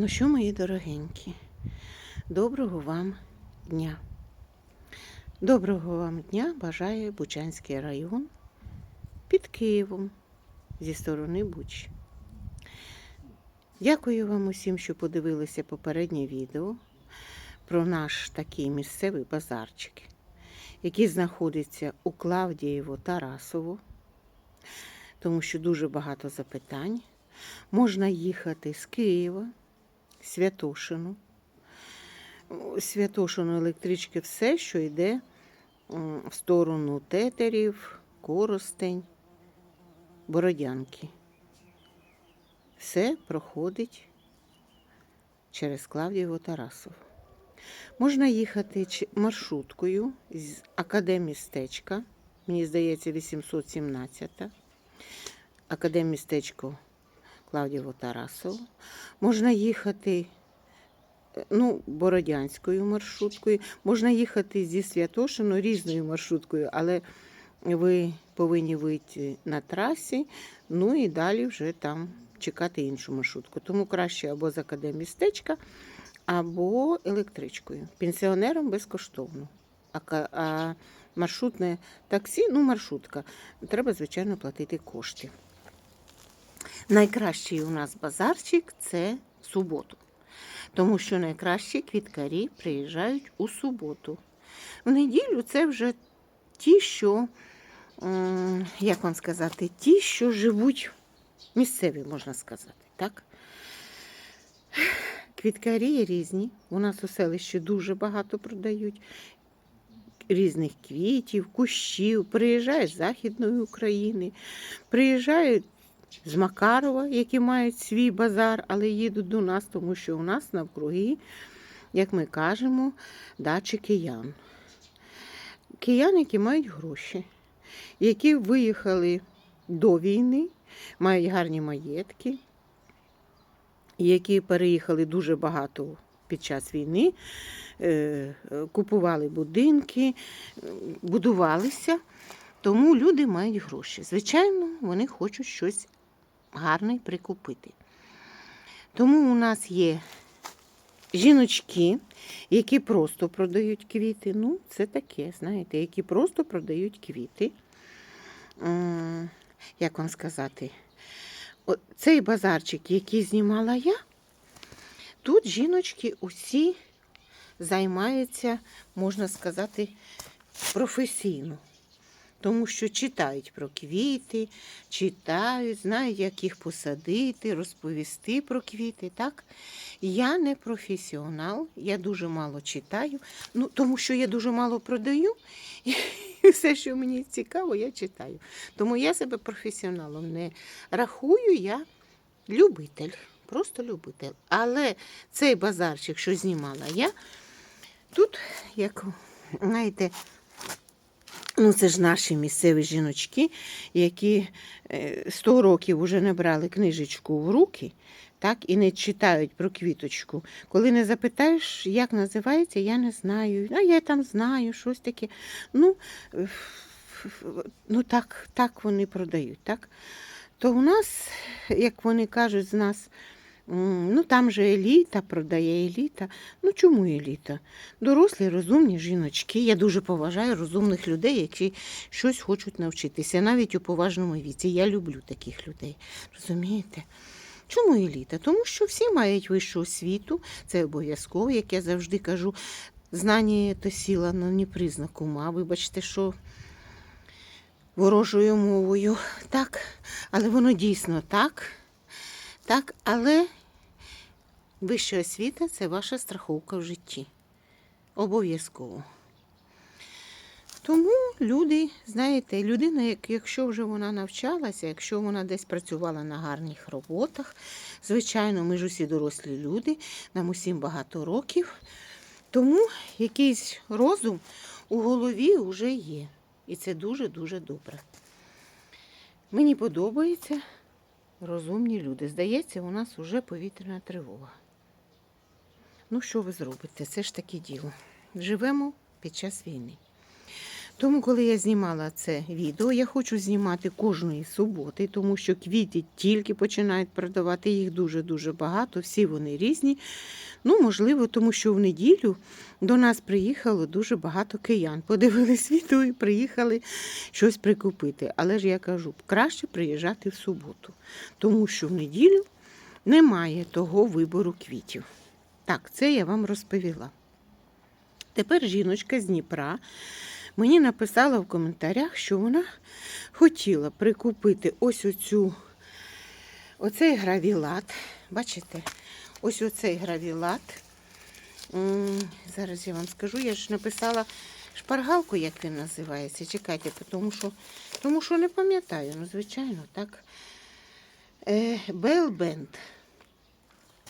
Ну що, мої дорогенькі, доброго вам дня. Доброго вам дня бажає Бучанський район під Києвом зі сторони Буч. Дякую вам усім, що подивилися попереднє відео про наш такий місцевий базарчик, який знаходиться у Клавдієво Тарасово, тому що дуже багато запитань. Можна їхати з Києва, Святошину. Святошину електрички все, що йде в сторону тетерів, Коростень, Бородянки. Все проходить через Клавдієво Тарасово. Можна їхати маршруткою з академістечка, мені здається, 817. Академістечко Клавдієво Тарасово. Можна їхати е, ну, Бородянською маршруткою, можна їхати зі Святошину різною маршруткою, але ви повинні вийти на трасі, ну і далі вже там чекати іншу маршрутку. Тому краще або з академістечка, або електричкою. Пенсіонерам безкоштовно. А маршрутне таксі, ну маршрутка, треба, звичайно, платити кошти. Найкращий у нас базарчик це суботу. Тому що найкращі квіткарі приїжджають у суботу. В неділю це вже ті, що, як вам сказати, ті, що живуть місцеві, можна сказати. так? Квіткарі різні. У нас у селищі дуже багато продають різних квітів, кущів. Приїжджають з Західної України, приїжджають з Макарова, які мають свій базар, але їдуть до нас, тому що у нас навкруги, як ми кажемо, дачі киян. Киян, які мають гроші, які виїхали до війни, мають гарні маєтки, які переїхали дуже багато під час війни, е, купували будинки, будувалися. Тому люди мають гроші. Звичайно, вони хочуть щось гарне прикупити. Тому у нас є жіночки, які просто продають квіти. Ну, це таке, знаєте, які просто продають квіти. Як вам сказати? Цей базарчик, який знімала я, тут жіночки усі займаються, можна сказати, професійно. Тому що читають про квіти, читають, знають, як їх посадити, розповісти про квіти. Так? Я не професіонал, я дуже мало читаю, ну, тому що я дуже мало продаю, і все, що мені цікаво, я читаю. Тому я себе професіоналом не рахую, я любитель, просто любитель. Але цей базарчик, що знімала я, тут, як знаєте, Ну, це ж наші місцеві жіночки, які е, 100 років вже не брали книжечку в руки, так, і не читають про квіточку. Коли не запитаєш, як називається, я не знаю. А я там знаю, щось таке. Ну, е, ну так, так вони продають. Так? То у нас, як вони кажуть, з нас. Ну, там же еліта продає еліта. Ну чому еліта? Дорослі, розумні жіночки. Я дуже поважаю розумних людей, які щось хочуть навчитися, навіть у поважному віці. Я люблю таких людей. Розумієте? Чому еліта? Тому що всі мають вищу освіту, це обов'язково, як я завжди кажу. Знання то сіла, но не признак ума. Вибачте, що ворожою мовою. Так, але воно дійсно так. Так, але вища освіта це ваша страховка в житті. Обов'язково. Тому люди, знаєте, людина, якщо вже вона навчалася, якщо вона десь працювала на гарних роботах, звичайно, ми ж усі дорослі люди, нам усім багато років. Тому якийсь розум у голові вже є. І це дуже-дуже добре. Мені подобається розумні люди. Здається, у нас вже повітряна тривога. Ну, що ви зробите? Це ж таке діло. Живемо під час війни. Тому, коли я знімала це відео, я хочу знімати кожної суботи, тому що квіти тільки починають продавати, їх дуже-дуже багато, всі вони різні. Ну, можливо, тому що в неділю до нас приїхало дуже багато киян. Подивились відео і приїхали щось прикупити. Але ж я кажу, краще приїжджати в суботу, тому що в неділю немає того вибору квітів. Так, це я вам розповіла. Тепер жіночка з Дніпра мені написала в коментарях, що вона хотіла прикупити ось оцю, оцей гравілат. Бачите? Ось оцей гравілат. Зараз я вам скажу, я ж написала шпаргалку, як він називається. Чекайте, тому що, тому що не пам'ятаю, ну, звичайно, так. Белбенд.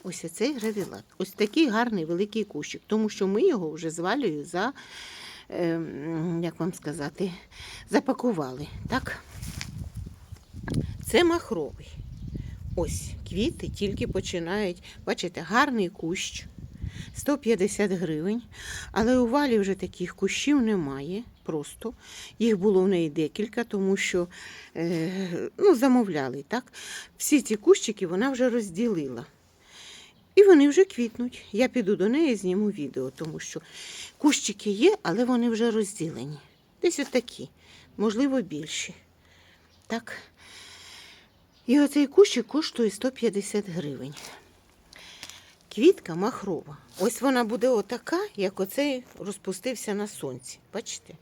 Ось оцей гравілат. Ось такий гарний великий кущик, тому що ми його вже з Валею за, е, як вам сказати, запакували. Так? Це махровий. Ось квіти тільки починають. Бачите, гарний кущ. 150 гривень. Але у валі вже таких кущів немає. Просто їх було в неї декілька, тому що е, ну, замовляли. так? Всі ці кущики вона вже розділила. І вони вже квітнуть. Я піду до неї зніму відео, тому що кущики є, але вони вже розділені. Десь отакі, можливо, більші. Так. І оцей кущик коштує 150 гривень. Квітка махрова. Ось вона буде отака, як оцей розпустився на сонці. Бачите?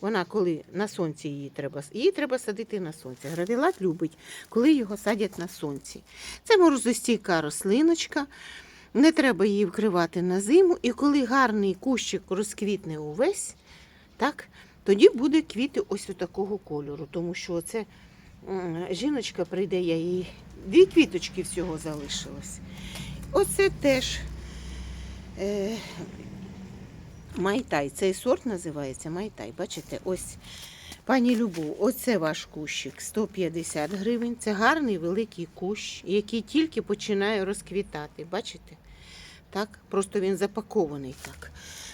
Вона, коли на сонці її треба, її треба садити на сонці. Гравілат любить, коли його садять на сонці. Це морозостійка рослиночка. Не треба її вкривати на зиму. І коли гарний кущик розквітне увесь, так, тоді буде квіти ось такого кольору. Тому що це жіночка прийде, я їй дві квіточки всього залишилось. Оце теж е, майтай. Цей сорт називається майтай. Бачите, ось пані Любов, оце ваш кущик 150 гривень. Це гарний великий кущ, який тільки починає розквітати. Бачите? Так, Просто він запакований так.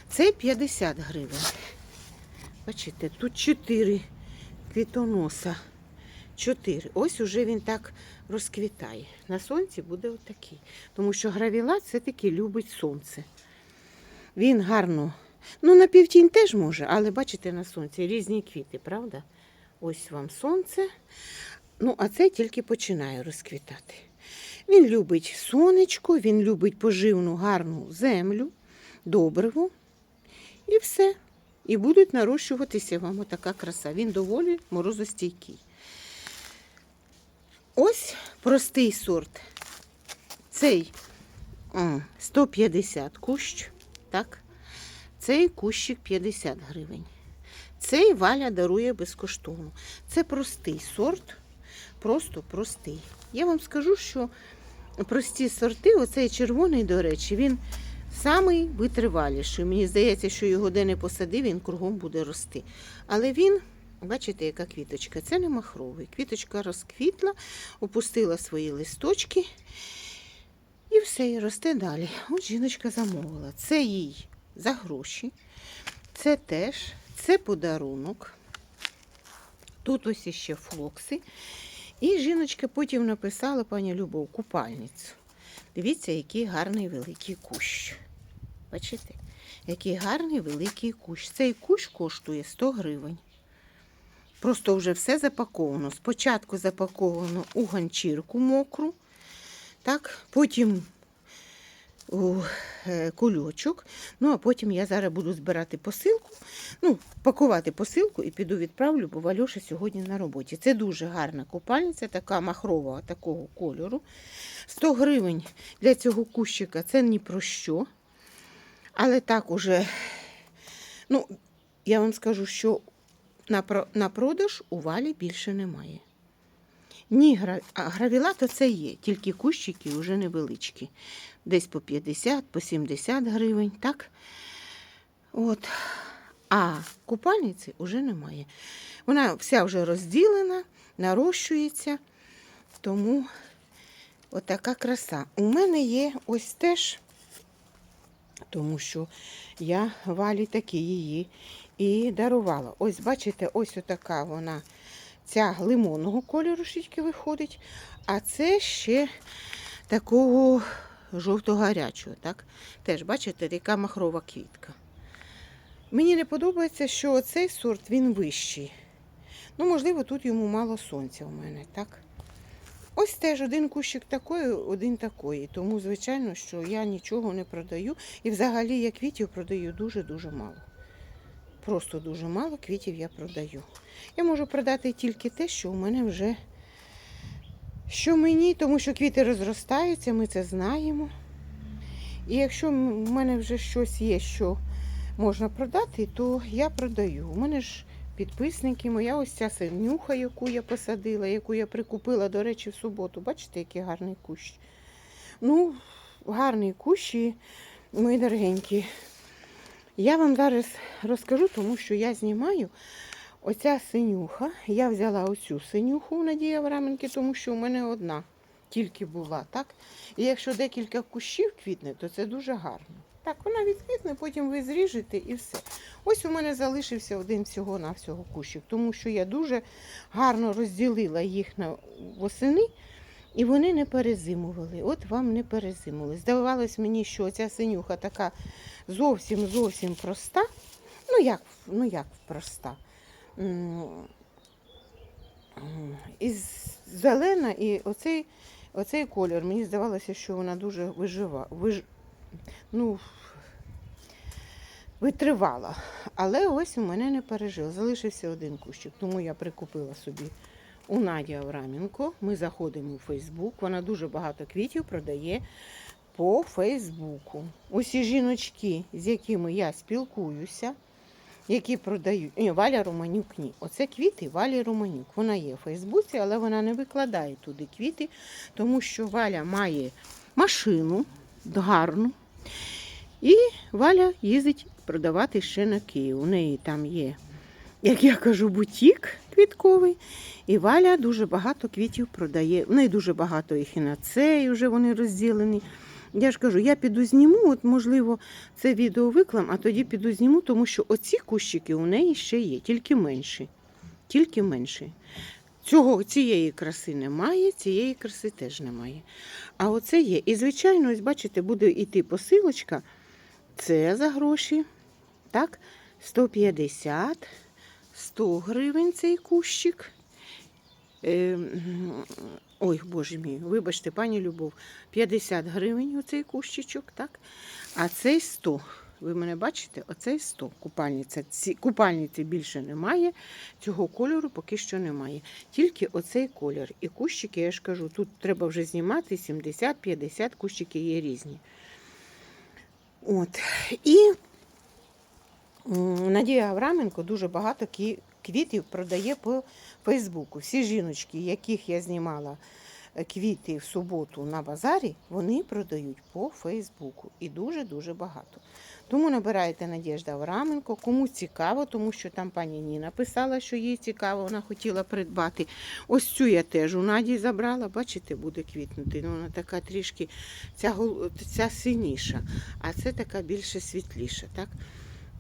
Це 50 гривень. Бачите, тут 4 квітоноса. 4. Ось уже він так розквітає. На сонці буде отакий. Тому що гравілат все-таки любить сонце. Він гарно. Ну, на півтінь теж може, але бачите, на сонці різні квіти, правда? Ось вам сонце. Ну, а це тільки починає розквітати. Він любить сонечко, він любить поживну гарну землю, добриву. І все. І будуть нарощуватися вам отака краса. Він доволі морозостійкий. Ось простий сорт. Цей 150 кущ, так? Цей кущик 50 гривень. Цей валя дарує безкоштовно. Це простий сорт, просто простий. Я вам скажу, що прості сорти, оцей червоний, до речі, він самий витриваліший. Мені здається, що його де не посадив, він кругом буде рости. Але він Бачите, яка квіточка? Це не махровий. Квіточка розквітла, опустила свої листочки і все, і росте далі. От жіночка замовила. Це їй за гроші. Це теж, це подарунок. Тут ось іще флокси. І жіночка потім написала пані Любов купальницю. Дивіться, який гарний великий кущ. Бачите? Який гарний великий кущ. Цей кущ коштує 100 гривень. Просто вже все запаковано. Спочатку запаковано у ганчірку мокру, так, потім у е, кульочок. Ну, а потім я зараз буду збирати посилку, ну, пакувати посилку і піду відправлю, бо Вальоша сьогодні на роботі. Це дуже гарна купальниця, така махрова такого кольору. 100 гривень для цього кущика це ні про що. Але так уже, ну, я вам скажу, що на продаж у валі більше немає. Ні, гра... а гравіла це є, тільки кущики вже невеличкі. Десь по 50, по 70 гривень, так? От. А купальниці вже немає. Вона вся вже розділена, нарощується, тому отака краса. У мене є ось теж, тому що я валі таки її і дарувала. Ось, бачите, ось отака вона, ця лимонного кольору шічки виходить, а це ще такого жовто-гарячого. Так? Теж, бачите, яка махрова квітка. Мені не подобається, що цей сорт він вищий. Ну, можливо, тут йому мало сонця у мене, так? Ось теж один кущик такої, один такої. Тому, звичайно, що я нічого не продаю. І взагалі я квітів продаю дуже-дуже мало. Просто дуже мало квітів я продаю. Я можу продати тільки те, що у мене вже що мені, тому що квіти розростаються, ми це знаємо. І якщо в мене вже щось є, що можна продати, то я продаю. У мене ж підписники, моя ось ця синюха, яку я посадила, яку я прикупила, до речі, в суботу. Бачите, який гарний кущ. Ну, гарний кущ, і, мої дорогенькі. Я вам зараз розкажу, тому що я знімаю оця синюха. Я взяла оцю синюху у Надії Авраменки, тому що у мене одна тільки була, так? І якщо декілька кущів квітне, то це дуже гарно. Так, вона відквітне, потім ви зріжете і все. Ось у мене залишився один всього на всього кущик, тому що я дуже гарно розділила їх на восени, і вони не перезимували. От вам не перезимували. Здавалось мені, що ця синюха така зовсім зовсім проста. Ну як, ну як проста? І зелена, і оцей, оцей колір. Мені здавалося, що вона дуже вижива, виж, ну, витривала. Але ось у мене не пережив. Залишився один кущик, тому я прикупила собі у Наді Авраменко. Ми заходимо у Фейсбук. Вона дуже багато квітів продає по Фейсбуку. Усі жіночки, з якими я спілкуюся, які продають. Ні, Валя Романюк ні. Оце квіти Валі Романюк. Вона є у Фейсбуці, але вона не викладає туди квіти, тому що Валя має машину гарну. І Валя їздить продавати ще на Київ. У неї там є, як я кажу, бутік квітковий. І Валя дуже багато квітів продає. В неї дуже багато їх і на цей вже вони розділені. Я ж кажу, я піду зніму, от можливо, це відео виклам, а тоді піду зніму, тому що оці кущики у неї ще є, тільки менші. Тільки менші. Цього, цієї краси немає, цієї краси теж немає. А оце є. І, звичайно, ось бачите, буде йти посилочка. Це за гроші. Так, 150, 100 гривень цей кущик. Е, ой, боже мій, вибачте, пані Любов, 50 гривень оцей кущичок, так? А цей 100. Ви мене бачите? Оцей 100. Купальниця. Ці, купальниці більше немає. Цього кольору поки що немає. Тільки оцей колір. І кущики, я ж кажу, тут треба вже знімати 70-50 кущики є різні. От. І Надія Авраменко дуже багато квітів продає по Фейсбуку. Всі жіночки, яких я знімала е, квіти в суботу на базарі, вони продають по Фейсбуку. І дуже-дуже багато. Тому набирайте Надіжда Авраменко, кому цікаво, тому що там пані Ніна писала, що їй цікаво, вона хотіла придбати. Ось цю я теж у Наді забрала, бачите, буде квітнути. Ну, вона така трішки ця, ця синіша, а це така більше світліша. Так?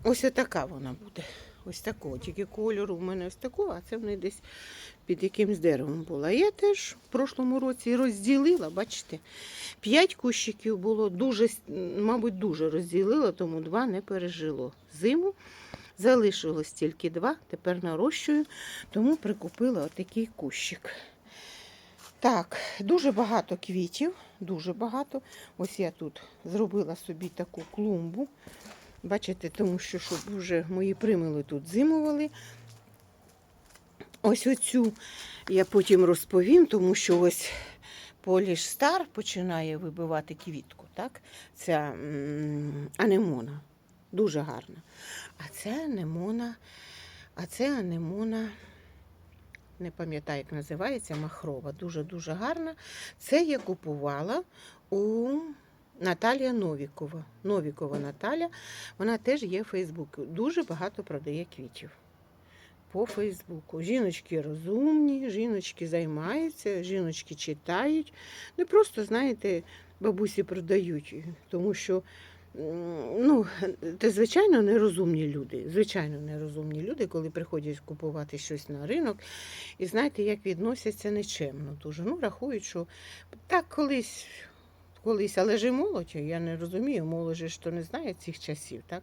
Ось така вона буде. Ось такого, тільки кольору в мене ось такого, а це в неї десь під якимсь деревом була. Я теж в прошлому році розділила, бачите, п'ять кущиків було, дуже, мабуть, дуже розділила, тому два не пережило зиму. Залишилось тільки два, тепер нарощую, тому прикупила отакий кущик. Так, дуже багато квітів, дуже багато. Ось я тут зробила собі таку клумбу. Бачите, тому що щоб вже мої примили тут зимували. Ось оцю я потім розповім, тому що ось Поліш Стар починає вибивати квітку. Так? Ця анемона. Дуже гарна. А це анемона, а це анемона, не пам'ятаю, як називається, махрова. Дуже-дуже гарна. Це я купувала у Наталія Новікова. Новікова Наталя. Вона теж є в Фейсбуку. Дуже багато продає квітів по Фейсбуку. Жіночки розумні, жіночки займаються, жіночки читають. Не просто, знаєте, бабусі продають, тому що ну, це звичайно нерозумні люди. Звичайно, нерозумні люди, коли приходять купувати щось на ринок, і знаєте, як відносяться нечемно дуже. Ну, рахують, що так колись. Колись, але ж і молодь, я не розумію, молодь ж то не знає цих часів, так?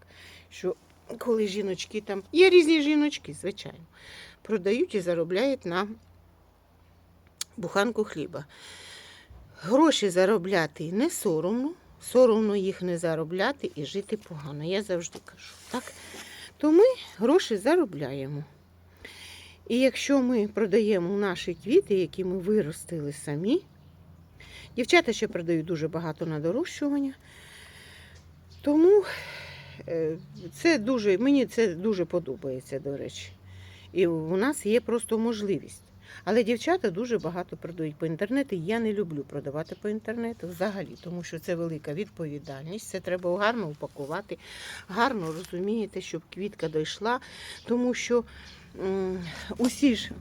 Що коли жіночки там, є різні жіночки, звичайно, продають і заробляють на буханку хліба. Гроші заробляти не соромно, соромно їх не заробляти і жити погано. Я завжди кажу. Так? То ми гроші заробляємо. І якщо ми продаємо наші квіти, які ми виростили самі, дівчата ще продають дуже багато на дорощування. Тому е, це дуже, мені це дуже подобається, до речі. І у нас є просто можливість. Але дівчата дуже багато продають по інтернету. Я не люблю продавати по інтернету взагалі, тому що це велика відповідальність. Це треба гарно упакувати, гарно розумієте, щоб квітка дійшла. Тому що усі ж,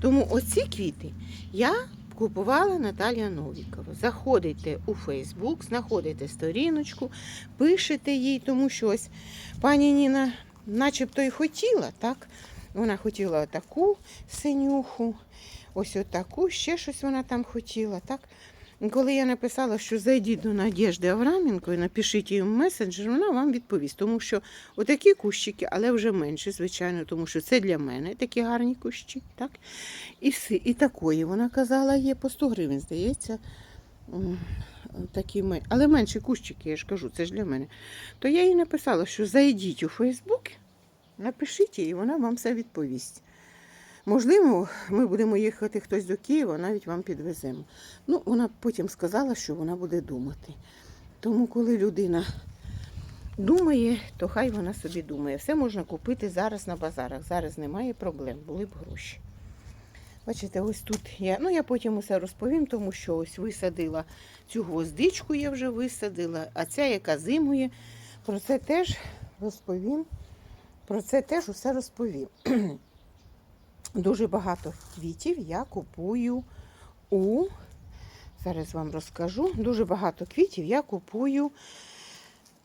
тому оці квіти я купувала Наталія Новікова. Заходите у Фейсбук, знаходите сторіночку, пишете їй, тому що ось пані Ніна начебто і хотіла, так? Вона хотіла таку синюху, ось отаку, ще щось вона там хотіла. так? Коли я написала, що зайдіть до Надєжди Авраменко і напишіть їй в месенджер, вона вам відповість. Тому що отакі кущики, але вже менші, звичайно, тому що це для мене такі гарні кущі. так? І, си- і такої вона казала, є по 100 гривень, здається. Такі, але менші кущики, я ж кажу, це ж для мене. То я їй написала, що зайдіть у Фейсбук, напишіть їй, і вона вам все відповість. Можливо, ми будемо їхати хтось до Києва, навіть вам підвеземо. Ну, вона потім сказала, що вона буде думати. Тому, коли людина думає, то хай вона собі думає. Все можна купити зараз на базарах. Зараз немає проблем, були б гроші. Бачите, ось тут я. Ну, я потім усе розповім, тому що ось висадила цю гвоздичку, я вже висадила, а ця, яка зимує, про це теж розповім. Про це теж усе розповім. Дуже багато квітів я купую у. Зараз вам розкажу. Дуже багато квітів я купую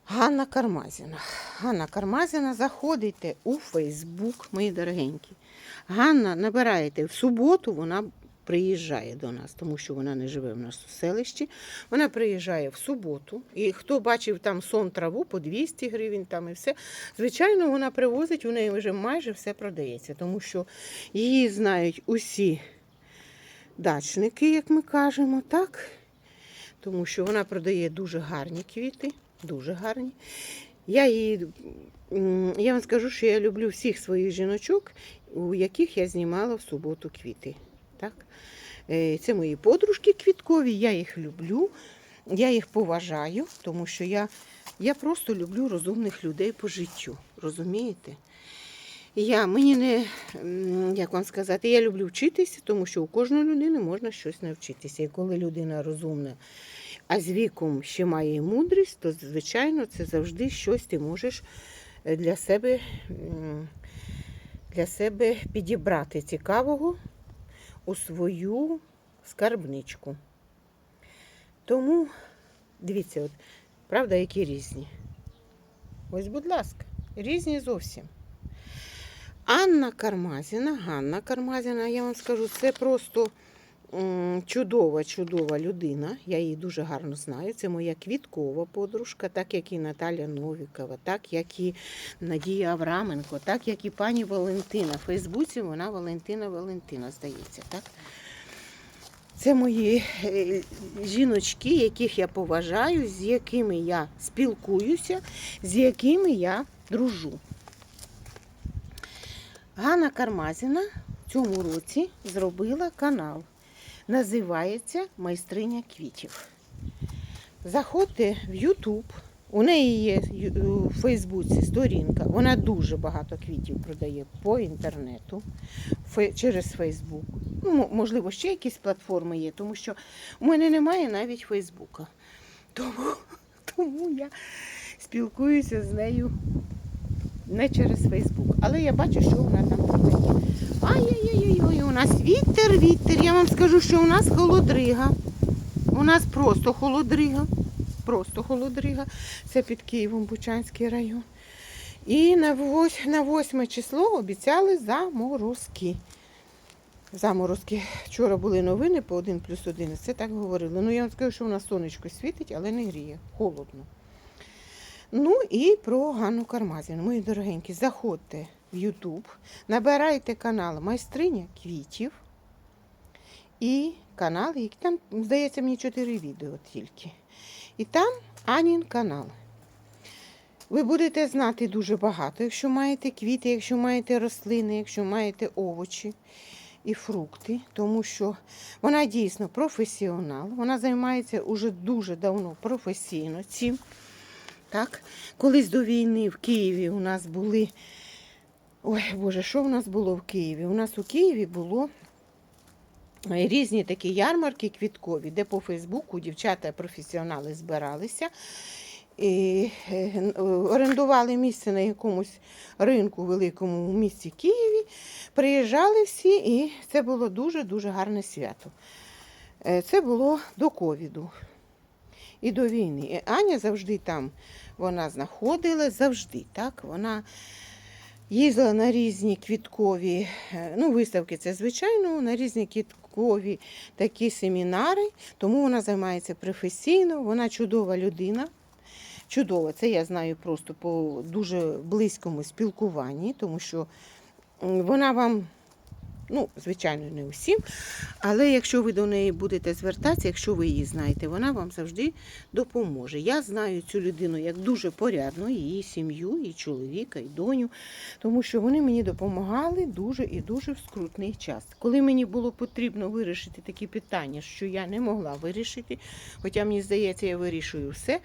Ганна Кармазіна. Ганна Кармазіна, заходите у Фейсбук, мої дорогенькі. Ганна набираєте в суботу, вона приїжджає до нас, тому що вона не живе в нас у селищі. Вона приїжджає в суботу. І хто бачив там сон траву по 200 гривень там і все. Звичайно, вона привозить, у неї вже майже все продається, тому що її знають усі дачники, як ми кажемо, так? Тому що вона продає дуже гарні квіти, дуже гарні. Я її, я вам скажу, що я люблю всіх своїх жіночок, у яких я знімала в суботу квіти. Так? Е, Це мої подружки квіткові, я їх люблю, я їх поважаю, тому що я, я просто люблю розумних людей по життю. Розумієте? Я мені не, як вам сказати, я люблю вчитися, тому що у кожної людини можна щось навчитися. І коли людина розумна, а з віком ще має мудрість, то звичайно це завжди щось ти можеш е, для себе, для себе підібрати цікавого у свою скарбничку. Тому дивіться, от, правда, які різні. Ось, будь ласка, різні зовсім. Анна Кармазіна, Ганна Кармазіна, я вам скажу, це просто чудова, чудова людина. Я її дуже гарно знаю. Це моя квіткова подружка, так як і Наталя Новікова, так як і Надія Авраменко, так як і пані Валентина. В Фейсбуці вона Валентина Валентина, здається, так? Це мої е, жіночки, яких я поважаю, з якими я спілкуюся, з якими я дружу. Ганна Кармазіна в цьому році зробила канал. Називається Майстриня квітів. Заходьте в Ютуб. У неї є у Фейсбуці сторінка. Вона дуже багато квітів продає по інтернету через Фейсбук. Ну, можливо, ще якісь платформи є, тому що у мене немає навіть Фейсбука. Тому, тому я спілкуюся з нею не через Фейсбук. Але я бачу, що вона там продає. Ай-яй-яй-яй, у нас вітер, вітер. Я вам скажу, що у нас холодрига. У нас просто холодрига. просто холодрига, це під Києвом Бучанський район. І на 8, число обіцяли заморозки. Заморозки. Вчора були новини по 1 плюс 1, це так говорили. Ну я вам скажу, що у нас сонечко світить, але не гріє, холодно. Ну і про Ганну Кармазін. Мої дорогенькі, заходьте в YouTube, набирайте канал Майстриня квітів і канал, який там, здається, мені 4 відео тільки. І там Анін канал. Ви будете знати дуже багато, якщо маєте квіти, якщо маєте рослини, якщо маєте овочі і фрукти, тому що вона дійсно професіонал, вона займається уже дуже давно професійно цим. Так? Колись до війни в Києві у нас були. Ой, Боже, що в нас було в Києві? У нас у Києві було е, різні такі ярмарки квіткові, де по Фейсбуку дівчата-професіонали збиралися. І е, орендували місце на якомусь ринку великому у місті Києві. Приїжджали всі, і це було дуже-дуже гарне свято. Е, Це було до ковіду і до війни. І Аня завжди там вона знаходилась, завжди. так, Вона їздила на різні квіткові, е, ну, виставки це звичайно, на різні квіткові такі семінари, тому вона займається професійно, вона чудова людина. Чудова, це я знаю просто по дуже близькому спілкуванні, тому що вона вам, ну, звичайно, не усім, але якщо ви до неї будете звертатися, якщо ви її знаєте, вона вам завжди допоможе. Я знаю цю людину як дуже порядну, її сім'ю, і чоловіка, і доню, тому що вони мені допомагали дуже і дуже в скрутний час. Коли мені було потрібно вирішити такі питання, що я не могла вирішити, хоча мені здається, я вирішую все.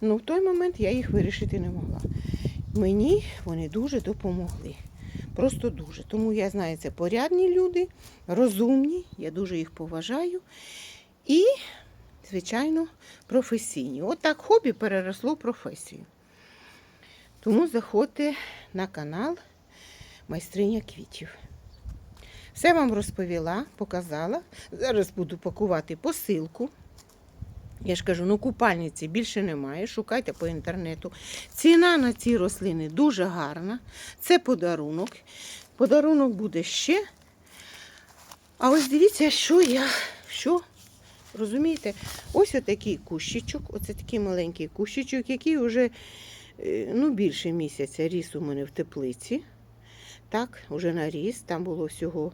Ну, в той момент я їх вирішити не могла. Мені вони дуже допомогли. Просто дуже. Тому я знаю, це порядні люди, розумні, я дуже їх поважаю. І, звичайно, професійні. От так хобі переросло в професію. Тому заходьте на канал Майстриня квітів. Все вам розповіла, показала. Зараз буду пакувати посилку. Я ж кажу, ну купальниці більше немає. Шукайте по інтернету. Ціна на ці рослини дуже гарна. Це подарунок. Подарунок буде ще. А ось дивіться, що я. Що? Розумієте? Ось отакий кущичок, оце такий маленький кущичок, який вже е, ну, більше місяця ріс у мене в теплиці. Так, вже наріс. Там було всього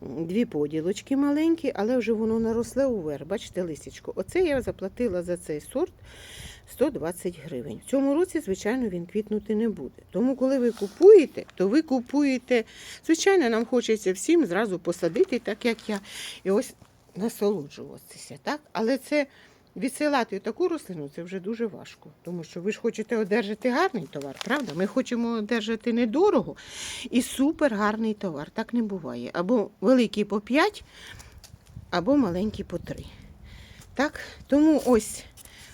дві поділочки маленькі, але вже воно наросле уверх. Бачите, лисичко. Оце я заплатила за цей сорт 120 гривень. В цьому році, звичайно, він квітнути не буде. Тому, коли ви купуєте, то ви купуєте. Звичайно, нам хочеться всім зразу посадити, так як я. І ось насолоджуватися. Так? Але це відсилати таку рослину це вже дуже важко. Тому що ви ж хочете одержати гарний товар, правда? Ми хочемо одержати недорого і супер гарний товар. Так не буває. Або великий по 5, або маленький по 3. Так? Тому ось,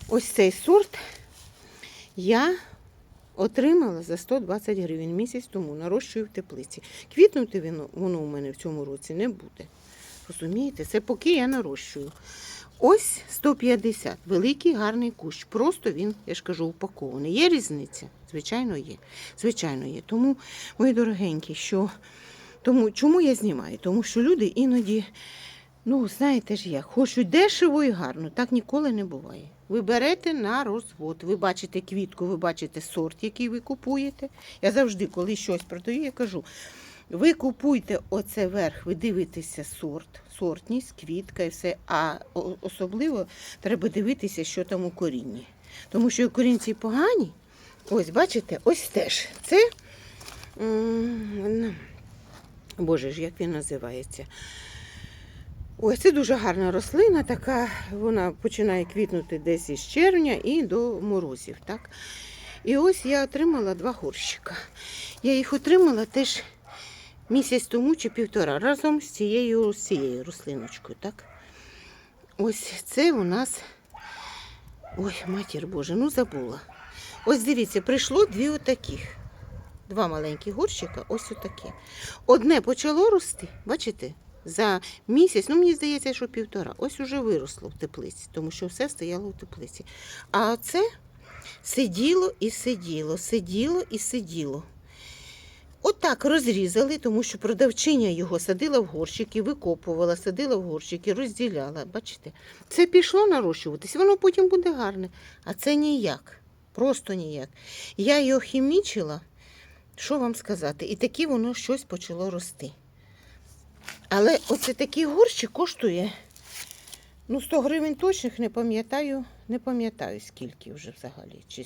ось цей сорт я отримала за 120 гривень місяць тому, нарощую в теплиці. Квітнути воно, воно у мене в цьому році не буде. Розумієте? Це поки я нарощую. Ось 150. Великий гарний кущ. Просто він, я ж кажу, упакований. Є різниця? Звичайно, є. Звичайно, є. Тому, мої дорогенькі, що тому, чому я знімаю? Тому що люди іноді, ну, знаєте ж як, хочуть дешево і гарно. Так ніколи не буває. Ви берете на розвод. Ви бачите квітку, ви бачите сорт, який ви купуєте. Я завжди, коли щось продаю, я кажу. Ви купуйте оце верх, ви дивитеся сорт, сортність, квітка і все. А особливо треба дивитися, що там у корінні. Тому що корінці погані. Ось, бачите, ось теж. Це. Боже ж, як він називається? Ось це дуже гарна рослина, така вона починає квітнути десь із червня і до морозів. Так? І ось я отримала два горщика. Я їх отримала теж місяць тому чи півтора разом з цією, з цією рослиночкою. Так? Ось це у нас. Ой, матір Боже, ну забула. Ось дивіться, прийшло дві отаких. Два маленькі горщика, ось отаке. Одне почало рости, бачите? за місяць, ну мені здається, що півтора. Ось уже виросло в теплиці, тому що все стояло в теплиці. А це сиділо і сиділо, сиділо і сиділо. Отак розрізали, тому що продавчиня його садила в горщики, викопувала, садила в горщики, розділяла. Бачите, це пішло нарощуватись, воно потім буде гарне. А це ніяк, просто ніяк. Я його хімічила, що вам сказати, і таки воно щось почало рости. Але оце такий горщик коштує. Ну, 100 гривень точних не пам'ятаю, не пам'ятаю скільки вже взагалі. Чи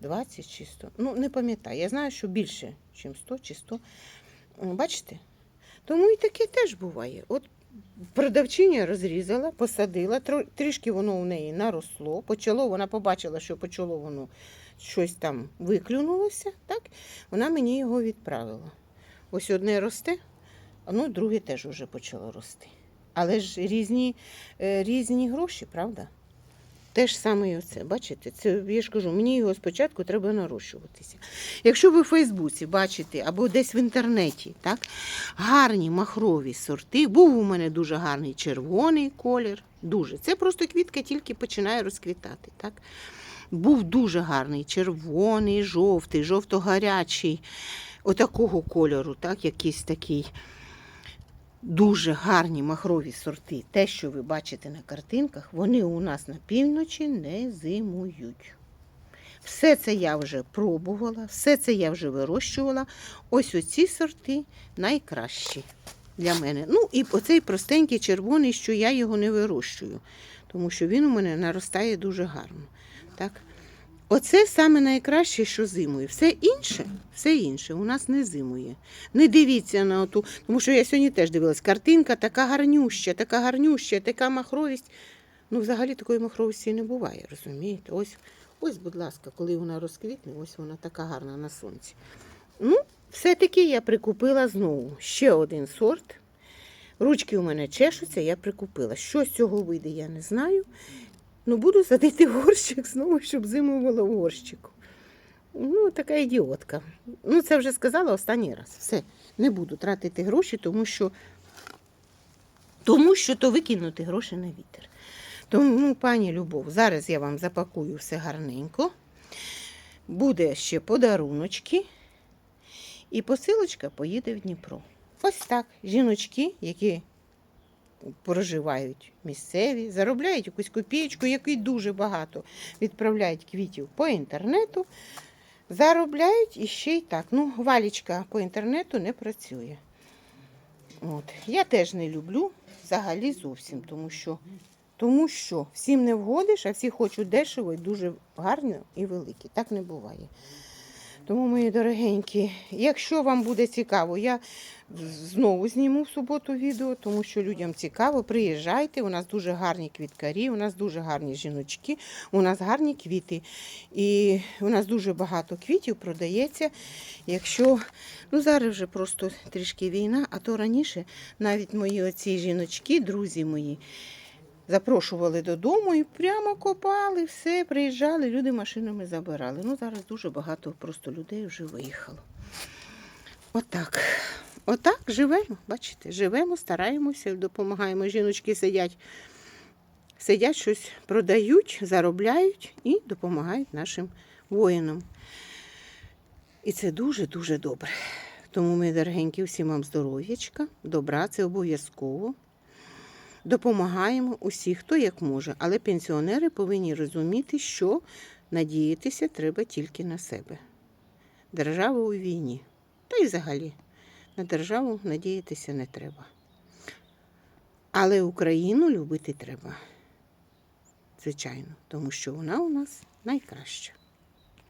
120, чи 100. Ну, не пам'ятаю. Я знаю, що більше, ніж 100 чи 100. Бачите? Тому і таке теж буває. От продавчиня розрізала, посадила, трішки воно у неї наросло, почало, вона побачила, що почало воно щось там виклюнулося, так? Вона мені його відправила. Ось одне росте, ну друге теж вже почало рости. Але ж різні, е, різні гроші, правда? Те ж саме і оце. Бачите, це я ж кажу, мені його спочатку треба нарощуватися. Якщо ви в Фейсбуці бачите або десь в інтернеті, так, гарні махрові сорти, був у мене дуже гарний червоний колір. Дуже. Це просто квітка тільки починає розквітати. Так? Був дуже гарний червоний, жовтий, жовто-гарячий, отакого кольору, так, якийсь такий. Дуже гарні махрові сорти. Те, що ви бачите на картинках, вони у нас на півночі не зимують. Все це я вже пробувала, все це я вже вирощувала. Ось оці сорти найкращі для мене. Ну і оцей простенький червоний, що я його не вирощую, тому що він у мене наростає дуже гарно. Так? Оце саме найкраще, що зимує. Все інше, все інше у нас не зимує. Не дивіться на оту, тому що я сьогодні теж дивилась. Картинка така гарнюща, така гарнюща, така махровість. Ну, взагалі такої махровості не буває, розумієте? Ось, ось, будь ласка, коли вона розквітне, ось вона така гарна на сонці. Ну, все-таки я прикупила знову ще один сорт. Ручки у мене чешуться, я прикупила. Що з цього вийде, я не знаю. Ну, буду садити горщик знову, щоб зимувало в горщику. Ну, така ідіотка. Ну, це вже сказала останній раз. Все, не буду тратити гроші, тому що, тому що то викинути гроші на вітер. Тому, пані Любов, зараз я вам запакую все гарненько. Буде ще подаруночки. І посилочка поїде в Дніпро. Ось так. Жіночки, які проживають місцеві, заробляють якусь копієчку, який дуже багато відправляють квітів по інтернету. Заробляють і ще й так. Ну, валічка по інтернету не працює. От. Я теж не люблю взагалі зовсім, тому що, тому що всім не вгодиш, а всі хочуть дешево і дуже гарно і великі. Так не буває. Тому, мої дорогенькі, якщо вам буде цікаво, я знову зніму в суботу відео, тому що людям цікаво. Приїжджайте, у нас дуже гарні квіткарі, у нас дуже гарні жіночки, у нас гарні квіти. І у нас дуже багато квітів продається. Якщо ну зараз вже просто трішки війна, а то раніше навіть мої оці жіночки, друзі мої. Запрошували додому і прямо копали, все, приїжджали, люди машинами забирали. Ну, зараз дуже багато просто людей вже виїхало. Отак. Отак живемо, бачите, живемо, стараємося, допомагаємо. Жіночки сидять, сидять, щось продають, заробляють і допомагають нашим воїнам. І це дуже-дуже добре. Тому, ми, дорогенькі, всім вам здоров'ячка, добра, це обов'язково. Допомагаємо усі, хто як може. Але пенсіонери повинні розуміти, що надіятися треба тільки на себе. Держава у війні. Та й взагалі на державу надіятися не треба. Але Україну любити треба. Звичайно, тому що вона у нас найкраща.